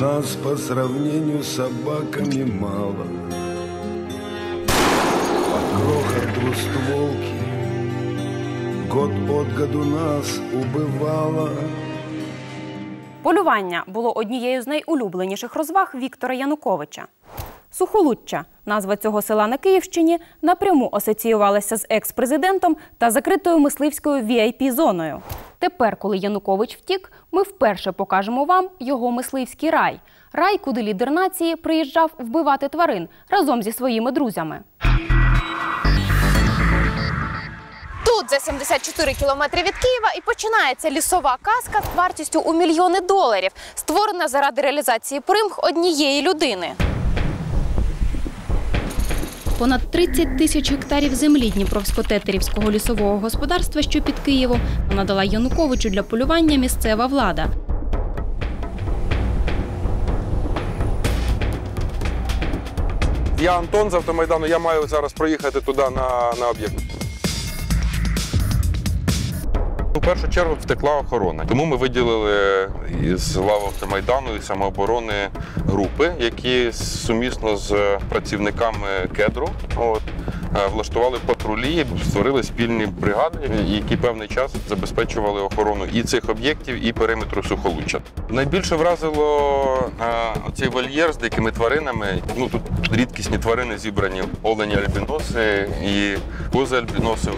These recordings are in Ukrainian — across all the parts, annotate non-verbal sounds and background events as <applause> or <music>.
Нас по сравнению с собаками мало. Под грохот двустволки Год от году нас убывало. Полювання було однією з найулюбленіших розваг Віктора Януковича. Сухолуччя, назва цього села на Київщині, напряму асоціювалася з екс-президентом та закритою мисливською VIP-зоною. Тепер, коли Янукович втік, ми вперше покажемо вам його мисливський рай. Рай, куди лідер нації приїжджав вбивати тварин разом зі своїми друзями. Тут за 74 кілометри від Києва і починається лісова казка з вартістю у мільйони доларів, створена заради реалізації примх однієї людини. Понад 30 тисяч гектарів землі Дніпровсько-Тетерівського лісового господарства, що під Києвом, надала Януковичу для полювання місцева влада. Я Антон з автомайдану. Я маю зараз проїхати туди на, на об'єкт. У першу чергу втекла охорона. Тому ми виділили із лав автомайдану і самооборони групи, які сумісно з працівниками кедру от, е, влаштували патрулі, створили спільні бригади, які певний час забезпечували охорону і цих об'єктів, і периметру сухолуччя. Найбільше вразило е, цей вольєр з дикими тваринами. Ну тут рідкісні тварини зібрані олені альбіноси і кози альбіноси.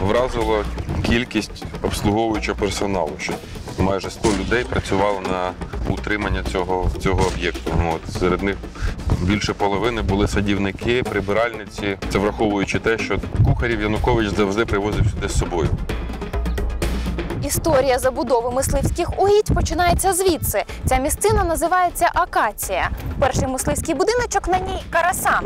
Вразило кількість обслуговуючого персоналу. Що майже 100 людей працювало на утримання цього, цього об'єкту. От, серед них більше половини були садівники, прибиральниці. Це враховуючи те, що кухарів Янукович завжди привозив сюди з собою. Історія забудови мисливських угідь починається звідси. Ця місцина називається Акація. Перший мисливський будиночок на ній Карасан.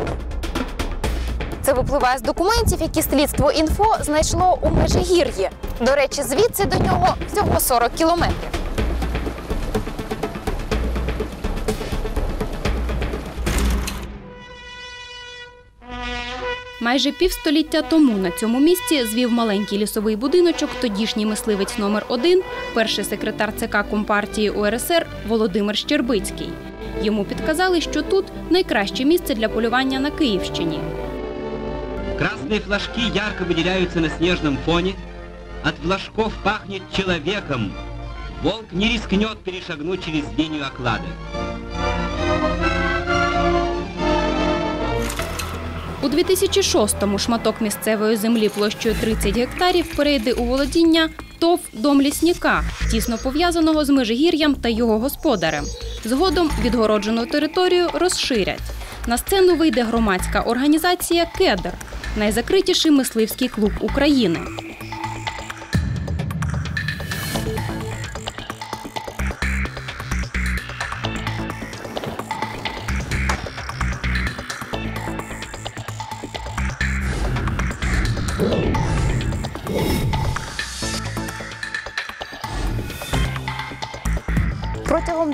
Це випливає з документів, які слідство інфо знайшло у Межигір'ї. До речі, звідси до нього всього 40 кілометрів. Майже півстоліття тому на цьому місці звів маленький лісовий будиночок тодішній мисливець номер 1 перший секретар ЦК Компартії УРСР Володимир Щербицький. Йому підказали, що тут найкраще місце для полювання на Київщині. Красные флажки ярко выделяются на снежном фоне. От флажков пахнет человеком. Волк не рискнет перешагнуть через линию оклада. У 2006-му шматок місцевої землі площею 30 гектарів перейде у володіння ТОВ «Дом лісника», тісно пов'язаного з Межигір'ям та його господарем. Згодом відгороджену територію розширять. На сцену вийде громадська організація «Кедр» – найзакритіший мисливський клуб України.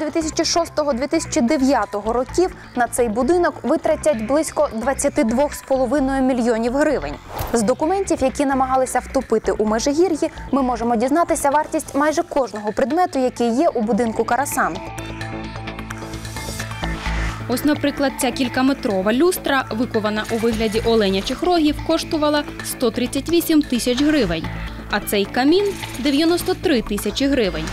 2006-2009 років на цей будинок витратять близько 22,5 мільйонів гривень. З документів, які намагалися втопити у Межигір'ї, ми можемо дізнатися вартість майже кожного предмету, який є у будинку Карасан. Ось, наприклад, ця кількаметрова люстра, викована у вигляді оленячих рогів, коштувала 138 тисяч гривень. А цей камін 93 тисячі гривень.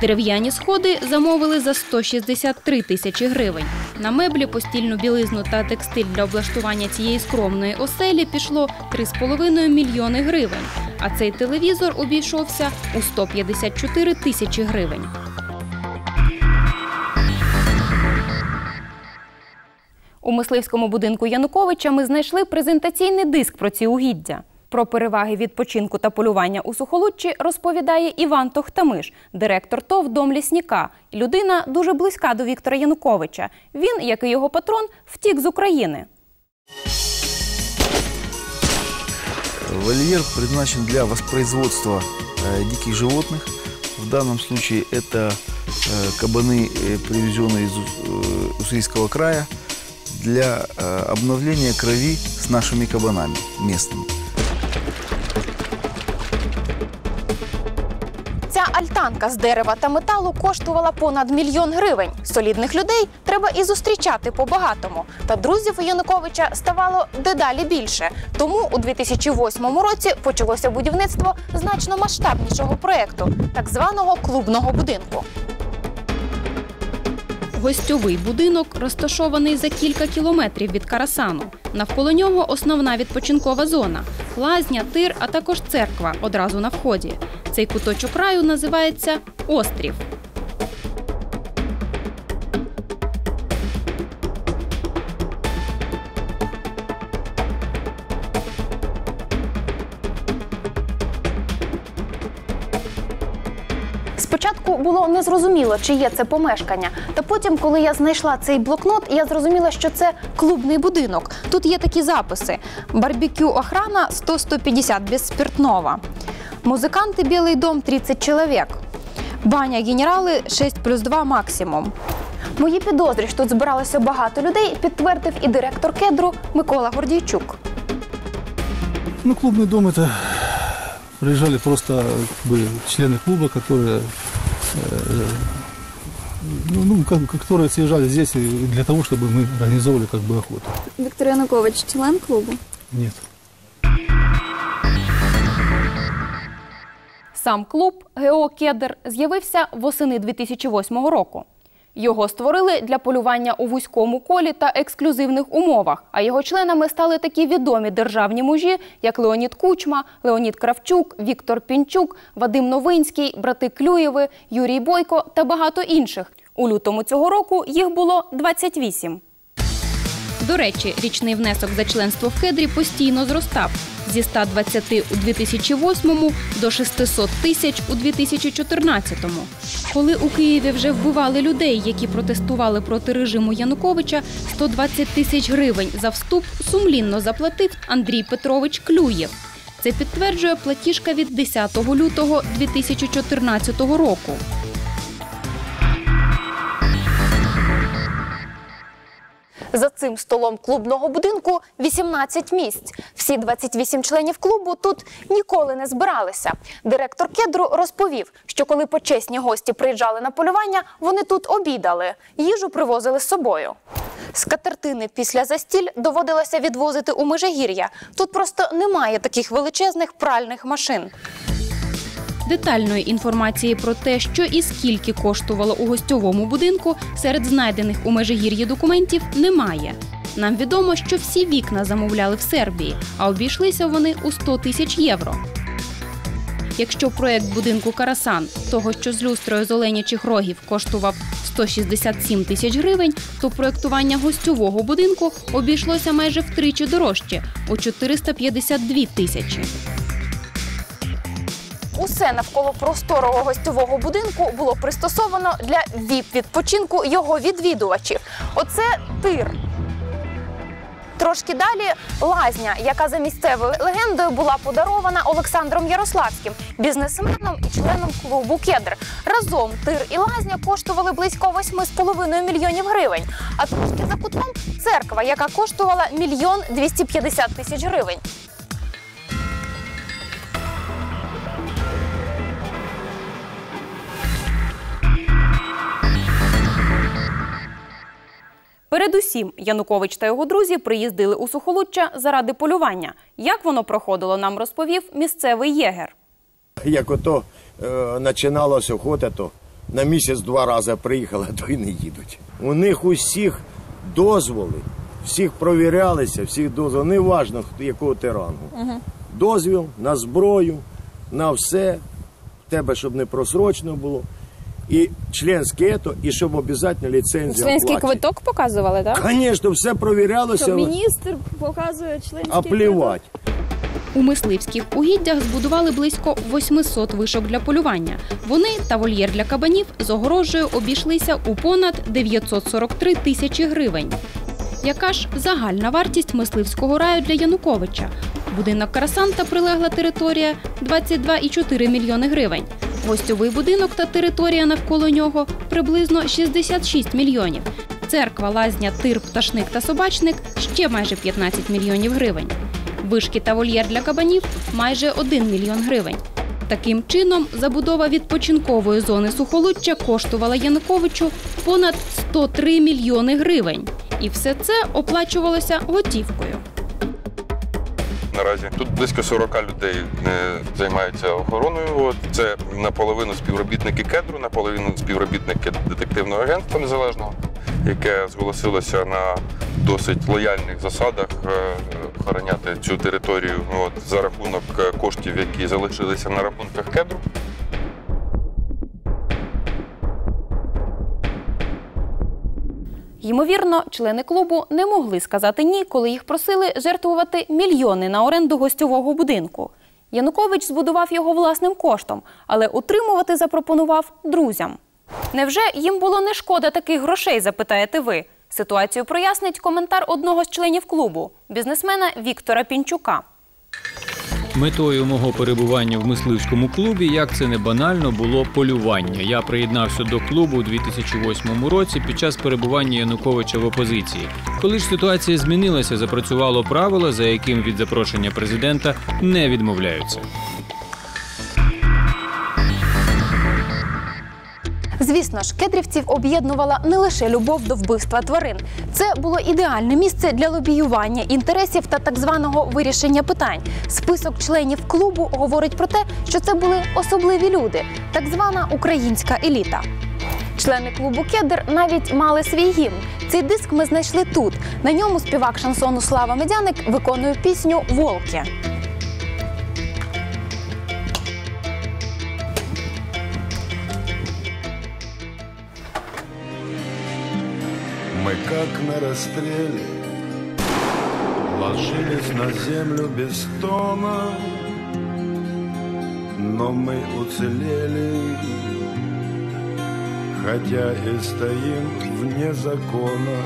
Дерев'яні сходи замовили за 163 тисячі гривень. На меблі, постільну білизну та текстиль для облаштування цієї скромної оселі пішло 3,5 мільйони гривень. А цей телевізор обійшовся у 154 тисячі гривень. У мисливському будинку Януковича ми знайшли презентаційний диск про ці угіддя. Про переваги відпочинку та полювання у Сухолуччі розповідає Іван Тохтамиш, директор ТОВ «Дом лісника». Людина дуже близька до Віктора Януковича. Він, як і його патрон, втік з України. Вольер предназначен для воспроизводства э, диких животных. В данном случае это э, кабаны, э, привезенные из э, Уссурийского края, для э, обновления крови с нашими кабанами местными. Альтанка з дерева та металу коштувала понад мільйон гривень. Солідних людей треба і зустрічати по-багатому. Та друзів Януковича ставало дедалі більше. Тому у 2008 році почалося будівництво значно масштабнішого проекту так званого клубного будинку. Гостьовий будинок розташований за кілька кілометрів від Карасану. Навколо нього основна відпочинкова зона, лазня, тир, а також церква одразу на вході. Цей куточок раю називається Острів. Спочатку було незрозуміло, чи є це помешкання. Та потім, коли я знайшла цей блокнот, я зрозуміла, що це клубний будинок. Тут є такі записи: барбекю охрана 100-150 без спиртного. Музиканти Білий дом 30 чоловік. Баня генерали 6 плюс 2 максимум. Мої підозрі, що тут збиралося багато людей, підтвердив і директор кедру Микола Гордійчук. Ну, клубный дом это приезжали просто как бы, члены клуба, которые, э, ну, ну, как, бы, которые съезжали здесь и для того, чтобы мы организовывали как бы охоту. Віктор Янукович, член клубу. Нет. Сам клуб ГО Кедр з'явився восени 2008 року. Його створили для полювання у вузькому колі та ексклюзивних умовах. А його членами стали такі відомі державні мужі, як Леонід Кучма, Леонід Кравчук, Віктор Пінчук, Вадим Новинський, брати Клюєви, Юрій Бойко та багато інших. У лютому цього року їх було 28. До речі, річний внесок за членство в кедрі постійно зростав зі 120 у 2008 до 600 тисяч у 2014-му. Коли у Києві вже вбивали людей, які протестували проти режиму Януковича, 120 тисяч гривень за вступ сумлінно заплатив Андрій Петрович Клюєв. Це підтверджує платіжка від 10 лютого 2014 року. За цим столом клубного будинку 18 місць. Всі 28 членів клубу тут ніколи не збиралися. Директор кедру розповів, що коли почесні гості приїжджали на полювання, вони тут обідали, їжу привозили з собою. Скатертини після застіль доводилося відвозити у Межигір'я. Тут просто немає таких величезних пральних машин. Детальної інформації про те, що і скільки коштувало у гостьовому будинку, серед знайдених у Межигір'ї документів немає. Нам відомо, що всі вікна замовляли в Сербії, а обійшлися вони у 100 тисяч євро. Якщо проект будинку Карасан, того що з люстрою з оленячих рогів коштував 167 тисяч гривень, то проектування гостьового будинку обійшлося майже втричі дорожче у 452 тисячі. Усе навколо просторого гостьового будинку було пристосовано для віп-відпочинку його відвідувачів. Оце тир. Трошки далі лазня, яка за місцевою легендою була подарована Олександром Ярославським, бізнесменом і членом клубу Кедр. Разом тир і лазня коштували близько 8,5 мільйонів гривень. А трошки за кутком церква, яка коштувала мільйон 250 тисяч гривень. Передусім, Янукович та його друзі приїздили у Сухолуччя заради полювання. Як воно проходило, нам розповів місцевий єгер. Як ото е, починалася охота, то на місяць два рази приїхали, <laughs> то й не їдуть. У них усіх дозволи, всіх провірялися, всіх дозволи, не важно хто якого ти рангу. Дозвіл на зброю, на все, в тебе, щоб не просрочно було. І членське ето, і щоб обов'язково ліцензія. Членський оплачена. квиток показували, так? Звісно, все провірялося, Що міністр показує членський а плівать. У мисливських угіддях збудували близько 800 вишок для полювання. Вони та вольєр для кабанів з огорожею обійшлися у понад 943 тисячі гривень. Яка ж загальна вартість мисливського раю для Януковича? Будинок Карасан та прилегла територія 22,4 мільйони гривень. Гостьовий будинок та територія навколо нього приблизно 66 мільйонів. Церква, лазня, тир, пташник та собачник ще майже 15 мільйонів гривень. Вишки та вольєр для кабанів майже 1 мільйон гривень. Таким чином, забудова відпочинкової зони Сухолуччя коштувала Януковичу понад 103 мільйони гривень. І все це оплачувалося готівкою. Наразі тут близько 40 людей займаються охороною. От це наполовину співробітники кедру, наполовину співробітники детективного агентства незалежного, яке зголосилося на досить лояльних засадах е, охороняти цю територію от, за рахунок е, коштів, які залишилися на рахунках кедру. Ймовірно, члени клубу не могли сказати ні, коли їх просили жертвувати мільйони на оренду гостьового будинку. Янукович збудував його власним коштом, але утримувати запропонував друзям. Невже їм було не шкода таких грошей, запитаєте ви? Ситуацію прояснить коментар одного з членів клубу бізнесмена Віктора Пінчука. Метою мого перебування в мисливському клубі, як це не банально, було полювання. Я приєднався до клубу у 2008 році під час перебування Януковича в опозиції. Коли ж ситуація змінилася, запрацювало правило, за яким від запрошення президента не відмовляються. Звісно ж, кедрівців об'єднувала не лише любов до вбивства тварин. Це було ідеальне місце для лобіювання інтересів та так званого вирішення питань. Список членів клубу говорить про те, що це були особливі люди, так звана українська еліта. Члени клубу Кедр навіть мали свій гімн. Цей диск ми знайшли тут. На ньому співак шансону Слава Медяник виконує пісню Волки. Как на расстреле. Ложились на землю без тона Но мы уцелели. Хотя и стоим вне закона.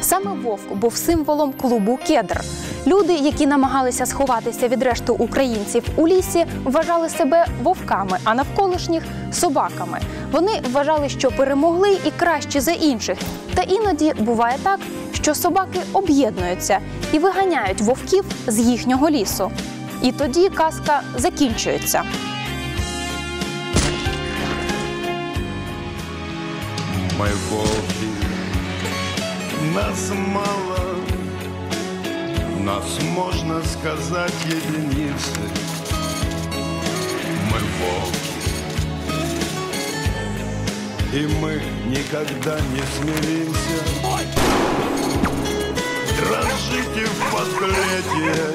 Саме вовк був символом клубу Кедр. Люди, які намагалися сховатися від решти українців у лісі, вважали себе вовками, а навколишніх собаками. Вони вважали, що перемогли і кращі за інших. Та іноді буває так, що собаки об'єднуються і виганяють вовків з їхнього лісу. І тоді казка закінчується. Мы волки, нас мало, нас можно сказать единицы. Мы волки, и мы никогда не смиримся. Дрожите в последнее,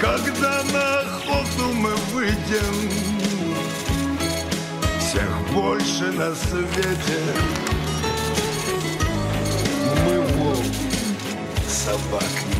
когда на охоту мы выйдем всех больше на свете. Собак